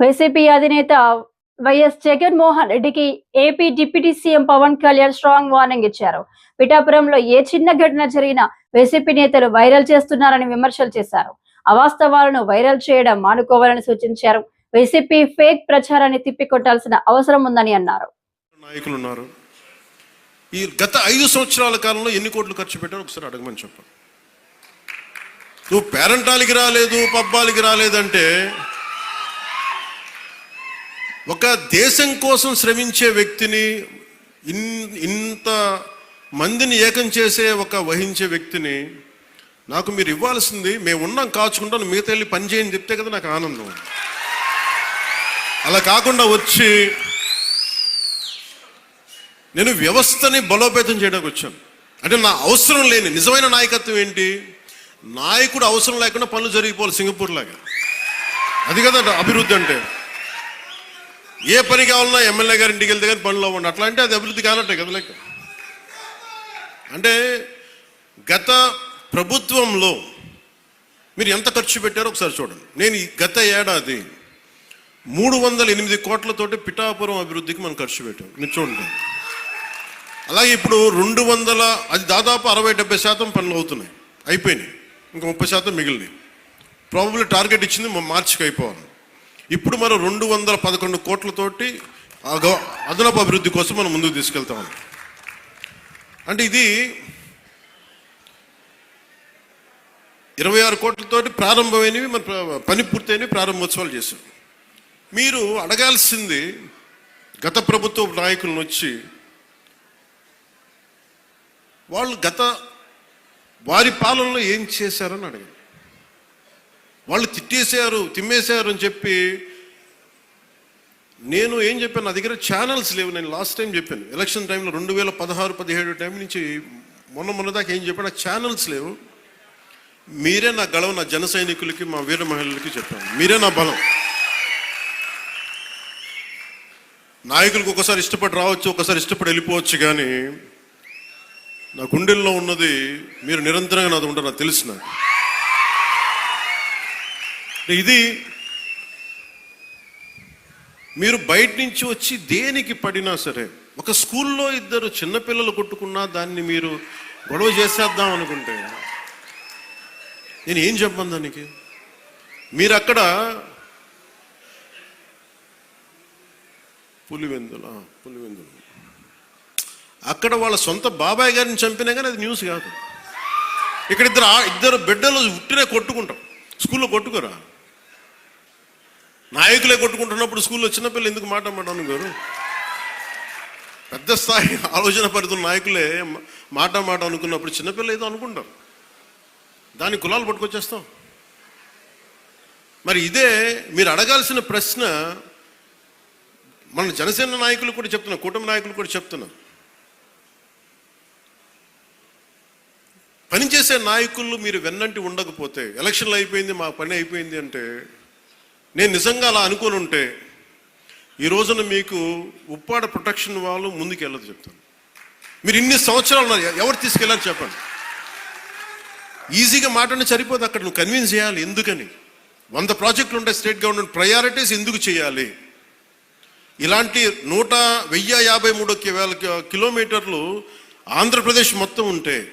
YCP అధినేత YS Jaganmohan రెడ్డికి AP deputy CM Pawan Kalyan strong warning ఇచ్చారు. పిఠాపురంలో ఏ చిన్న ఘటన జరిగినా వైసీపీ నేతలు వైరల్ చేస్తున్నారని విమర్శలు చేశారు. అవాస్తవాలను వైరల్ చేయడం మానుకోవాలని సూచించారు. వైసీపీ ఫేక్ ప్రచారాన్ని తిప్పికొట్టాల్సిన అవసరం ఉందని అన్నారు. నాయకులు ఉన్నారు ఈ గత ఐదు సంవత్సరాల కాలంలో ఎన్ని కోట్లు ఖర్చు పెట్టారు ఒకసారి అడగమని చెప్పండి. నువ్వు పేరంటాలకి రాలేదు పబ్బాలకి రాలేదంటే ఒక దేశం కోసం శ్రమించే వ్యక్తిని ఇన్ ఇంత మందిని ఏకం చేసే ఒక వహించే వ్యక్తిని నాకు మీరు ఇవ్వాల్సింది మేము ఉన్నాం కాచుకుంటాను మిగతా వెళ్ళి పని చేయని చెప్తే కదా నాకు ఆనందం. అలా కాకుండా వచ్చి నేను వ్యవస్థని బలోపేతం చేయడానికి వచ్చాను. అంటే నా అవసరం లేని నిజమైన నాయకత్వం ఏంటి? నాయకుడు అవసరం లేకుండా పనులు జరిగిపోవాలి సింగపూర్ లాగా అది కదా అభివృద్ధి అంటే. ఏ పని కావాలన్నా ఎమ్మెల్యే గారి ఇంటికి వెళ్తే కానీ పనులు అవ్వండి. అట్లా అంటే అది అభివృద్ధి కానట్టే కదా లెక్క. అంటే గత ప్రభుత్వంలో మీరు ఎంత ఖర్చు పెట్టారో ఒకసారి చూడండి. నేను గత ఏడాది మూడు వందల ఎనిమిది కోట్లతోటి పిఠాపురం అభివృద్ధికి మనం ఖర్చు పెట్టాం. మీరు చూడండి. అలాగే ఇప్పుడు రెండు వందల అది దాదాపు అరవై డెబ్బై శాతం పనులు అవుతున్నాయి. అయిపోయినాయి. ఇంకా ముప్పై శాతం మిగిలినాయి. ప్రాబబ్లీ టార్గెట్ ఇచ్చింది మార్చికి అయిపోవాలి. ఇప్పుడు మనం రెండు వందల పదకొండు కోట్లతోటి అదనపు అభివృద్ధి కోసం మనం ముందుకు తీసుకెళ్తాం. అంటే ఇది ఇరవై ఆరు కోట్లతోటి ప్రారంభమైనవి మన పని పూర్తయినవి ప్రారంభోత్సవాలు చేశాం మీరు అడగాల్సింది గత ప్రభుత్వ నాయకులను వచ్చి వాళ్ళు గత వారి పాలనలో ఏం చేశారని అడిగారు వాళ్ళు తిట్టేశారు తిమ్మేశారు అని చెప్పి నేను ఏం చెప్పాను? నా దగ్గర ఛానల్స్ లేవు. నేను లాస్ట్ టైం చెప్పాను. ఎలక్షన్ టైంలో రెండు వేల పదహారు పదిహేడు టైం నుంచి మొన్న మొన్న దాకా ఏం చెప్పాను? నాకు ఛానల్స్ లేవు. మీరే నా గళం నా జన సైనికులకి మా వీర మహిళలకి చెప్పాను. మీరే నా బలం. నాయకులకు ఒకసారి ఇష్టపడి రావచ్చు ఒకసారి ఇష్టపడి వెళ్ళిపోవచ్చు కానీ నా గుండెల్లో ఉన్నది మీరు నిరంతరంగా నాది ఉంటారు నాకు తెలుసు నాకు. ఇది మీరు బయట నుంచి వచ్చి దేనికి పడినా సరే ఒక స్కూల్లో ఇద్దరు చిన్నపిల్లలు కొట్టుకున్నా దాన్ని మీరు గొడవ చేసేద్దాం అనుకుంటే నేను ఏం చెప్పను దానికి? మీరు అక్కడ పులివెందులు? పులివెందులు. అక్కడ వాళ్ళ సొంత బాబాయ్ గారిని చంపినా కానీ అది న్యూస్ కాదు. ఇక్కడ ఇద్దరు ఆ- ఇద్దరు బిడ్డలు ఉట్టినే కొట్టుకుంటాం. స్కూల్లో కొట్టుకోరా? నాయకులే కొట్టుకుంటున్నప్పుడు స్కూల్లో చిన్నపిల్లలు ఎందుకు మాట మాట గారు? పెద్ద స్థాయి ఆలోచన పరిధుల నాయకులే మాట మాట అనుకున్నప్పుడు చిన్నపిల్ల ఏదో అనుకుంటారు. దాని కులాలు పట్టుకొచ్చేస్తాం. మరి ఇదే మీరు అడగాల్సిన ప్రశ్న మన జనసేన నాయకులు కూడా చెప్తున్నా కూటమి నాయకులు కూడా చెప్తున్నా పనిచేసే నాయకులు మీరు వెన్నంటి ఉండకపోతే ఎలక్షన్లు అయిపోయింది మా పని అయిపోయింది అంటే నేను నిజంగా అలా అనుకుని ఉంటే ఈ రోజున మీకు ఉప్పాడ ప్రొటెక్షన్ వాళ్ళు ముందుకెళ్ళదు చెప్తాను. మీరు ఇన్ని సంవత్సరాలు ఉన్నారు ఎవరు తీసుకెళ్ళారు చెప్పండి. ఈజీగా మాట్లాడి సరిపోదు అక్కడ నువ్వు కన్విన్స్ చేయాలి ఎందుకని? వంద ప్రాజెక్టులు ఉంటాయి స్టేట్ గవర్నమెంట్ ప్రయారిటీస్ ఎందుకు చేయాలి? ఇలాంటి నూట వెయ్యి యాభై మూడు వేల కిలోమీటర్లు ఆంధ్రప్రదేశ్ మొత్తం ఉంటే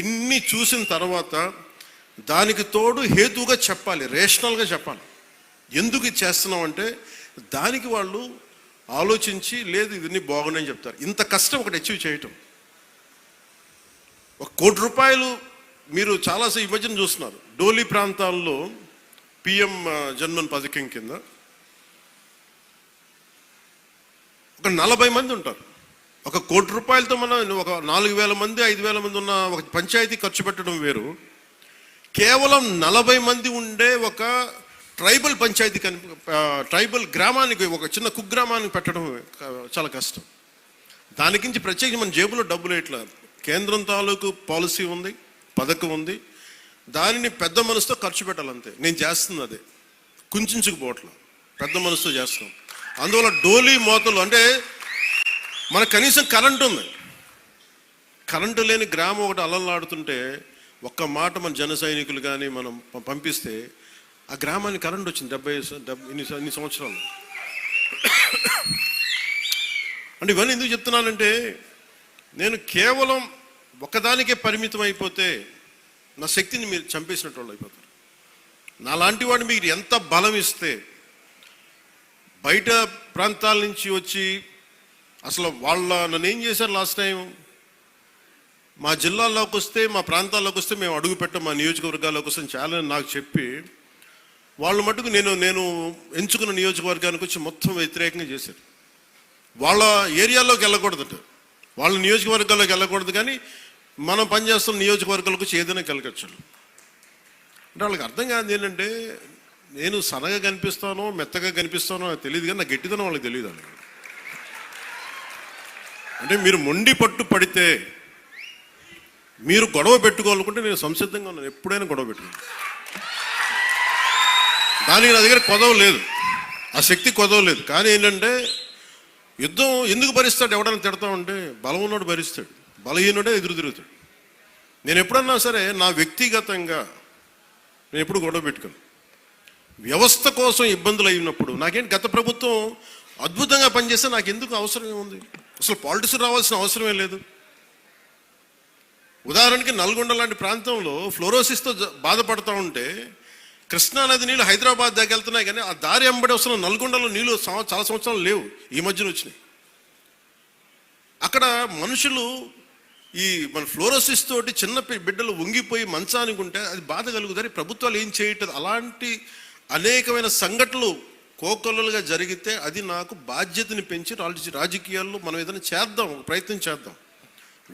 ఇన్ని చూసిన తర్వాత దానికి తోడు హేతువుగా చెప్పాలి రేషనల్గా చెప్పాలి. ఎందుకు ఇది చేస్తున్నాం అంటే దానికి వాళ్ళు ఆలోచించి లేదు ఇవన్నీ బాగున్నాయని చెప్తారు. ఇంత కష్టం ఒకటి అచీవ్ చేయటం. ఒక కోటి రూపాయలు మీరు చాలా ఈ మధ్యన చూస్తున్నారు. డోలీ ప్రాంతాల్లో పిఎం జన్మన్ పథకం కింద ఒక నలభై మంది ఉంటారు. ఒక కోటి రూపాయలతో మనం ఒక నాలుగు వేల మంది ఐదు వేల మంది ఉన్న ఒక పంచాయతీ ఖర్చు పెట్టడం వేరు. కేవలం నలభై మంది ఉండే ఒక ట్రైబల్ పంచాయతీ కని ట్రైబల్ గ్రామానికి ఒక చిన్న కుగ్రామానికి పెట్టడం చాలా కష్టం. దానికించి ప్రత్యేకించి మన జేబులో డబ్బులు ఇట్లా కేంద్రం తాలూకు పాలసీ ఉంది పథకం ఉంది. దానిని పెద్ద మనసుతో ఖర్చు పెట్టాలంతే. నేను చేస్తుంది అదే. కుంచుకుపోవట్ల. పెద్ద మనసుతో చేస్తాం. అందువల్ల డోలీ మోతలు అంటే మనకు కనీసం కరెంట్ ఉంది. కరెంటు లేని గ్రామం ఒకటి అలలాడుతుంటే ఒక్క మాట మన జన సైనికులు కానీ మనం పంపిస్తే ఆ గ్రామానికి కరెంట్ వచ్చింది డెబ్బై డెబ్బై ఇన్ని ఇన్ని సంవత్సరాలు. అంటే ఇవన్నీ ఎందుకు చెప్తున్నానంటే నేను కేవలం ఒకదానికే పరిమితం అయిపోతే నా శక్తిని మీరు చంపేసినట్టు వాళ్ళు అయిపోతారు. నాలాంటి వాడు మీరు ఎంత బలం ఇస్తే బయట ప్రాంతాల నుంచి వచ్చి అసలు వాళ్ళ నన్ను ఏం చేశారు లాస్ట్ టైం మా జిల్లాలోకి వస్తే మా ప్రాంతాల్లోకి వస్తే మేము అడుగు పెట్టాం మా నియోజకవర్గాల్లోకి వస్తే చాలా నాకు చెప్పి వాళ్ళు మటుకు నేను నేను ఎంచుకున్న నియోజకవర్గానికి వచ్చి మొత్తం వ్యతిరేకంగా చేశారు. వాళ్ళ ఏరియాలోకి వెళ్ళకూడదట. వాళ్ళ నియోజకవర్గాల్లోకి వెళ్ళకూడదు కానీ మనం పనిచేస్తున్న నియోజకవర్గాలకు వచ్చి ఏదైనా కలగచ్చు. అంటే వాళ్ళకి అర్థం కాదు ఏంటంటే నేను సన్నగా కనిపిస్తానో మెత్తగా కనిపిస్తానో నాకు తెలియదు కానీ నా గట్టిదనం వాళ్ళకి తెలియదు వాళ్ళకి. అంటే మీరు మొండి పట్టు పడితే మీరు గొడవ పెట్టుకోవాలనుకుంటే నేను సంసిద్ధంగా ఉన్నాను. ఎప్పుడైనా గొడవ పెట్టుకున్నాను దానికి నా దగ్గర కొదవ లేదు. ఆ శక్తి కొదవ లేదు. కానీ ఏంటంటే యుద్ధం ఎందుకు భరిస్తాడు? ఎవడన్నా తిడతా ఉంటే బలం ఉన్నోడు భరిస్తాడు. బలహీనుడే ఎదురు తిరుగుతాడు. నేను ఎప్పుడన్నా సరే నా వ్యక్తిగతంగా నేను ఎప్పుడు గొడవ పెట్టుకోను. వ్యవస్థ కోసం ఇబ్బందులు అయినప్పుడు నాకేంటి? గత ప్రభుత్వం అద్భుతంగా పనిచేస్తే నాకు ఎందుకు అవసరం ఏముంది? అసలు పాలిటిక్స్ రావాల్సిన అవసరమే లేదు. ఉదాహరణకి నల్గొండ లాంటి ప్రాంతంలో ఫ్లోరోసిస్తో బాధపడుతూ ఉంటే కృష్ణానది నీళ్ళు హైదరాబాద్ దాకా వెళ్తున్నాయి కానీ ఆ దారి ఎంబడి వస్తున్న నల్గొండలో నీళ్ళు సంవ- చాలా సంవత్సరాలు లేవు ఈ మధ్యన వచ్చినాయి. అక్కడ మనుషులు ఈ మన ఫ్లోరోసిస్ తోటి చిన్న బిడ్డలు వంగిపోయి మంచానికి ఉంటే అది బాధ కలుగుతారు ప్రభుత్వాలు ఏం చేయటం అలాంటి అనేకమైన సంఘటనలు కోకొల్లలుగా జరిగితే అది నాకు బాధ్యతని పెంచి రాజ- రాజకీయాల్లో మనం ఏదైనా చేద్దాం ప్రయత్నం చేద్దాం.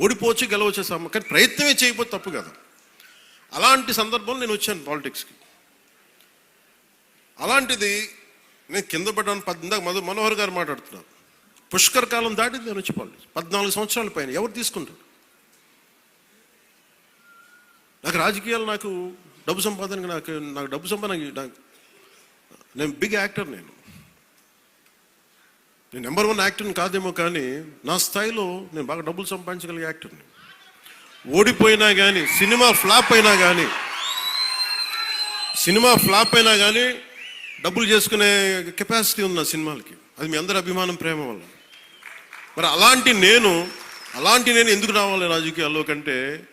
ఓడిపోవచ్చు గెలవచ్చు కానీ ప్రయత్నమే చేయకపోతే తప్పు కదా. అలాంటి సందర్భంలో నేను వచ్చాను పాలిటిక్స్కి. అలాంటిది నేను కింద పడ్డాను పద్నాలుగు మధు మనోహర్ గారు మాట్లాడుతున్నారు. పుష్కర కాలం దాటి నేను వచ్చి పాలిటిక్స్. పద్నాలుగు సంవత్సరాల పైన ఎవరు తీసుకుంటారు? నాకు రాజకీయాలు నాకు డబ్బు సంపాదనకి నాకు నాకు డబ్బు సంపాదన నాకు నేను బిగ్ యాక్టర్ నేను. నేను నెంబర్ వన్ యాక్టర్ని కాదేమో కానీ నా స్థాయిలో నేను బాగా డబ్బులు సంపాదించగలిగే యాక్టర్ని ఓడిపోయినా కానీ సినిమా ఫ్లాప్ అయినా కానీ సినిమా ఫ్లాప్ అయినా కానీ డబ్బులు చేసుకునే కెపాసిటీ ఉంది నా సినిమాలకి. అది మీ అందరి అభిమానం ప్రేమ వల్ల. మరి అలాంటి నేను అలాంటి నేను ఎందుకు రావాలి రాజకీయాల్లో కంటే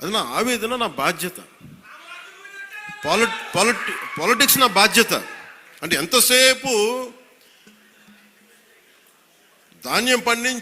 అది నా ఆవేదన నా బాధ్యత. పాలిట్ పాలిటి పాలిటిక్స్ నా బాధ్యత. అంటే ఎంతసేపు ధాన్యం పండించి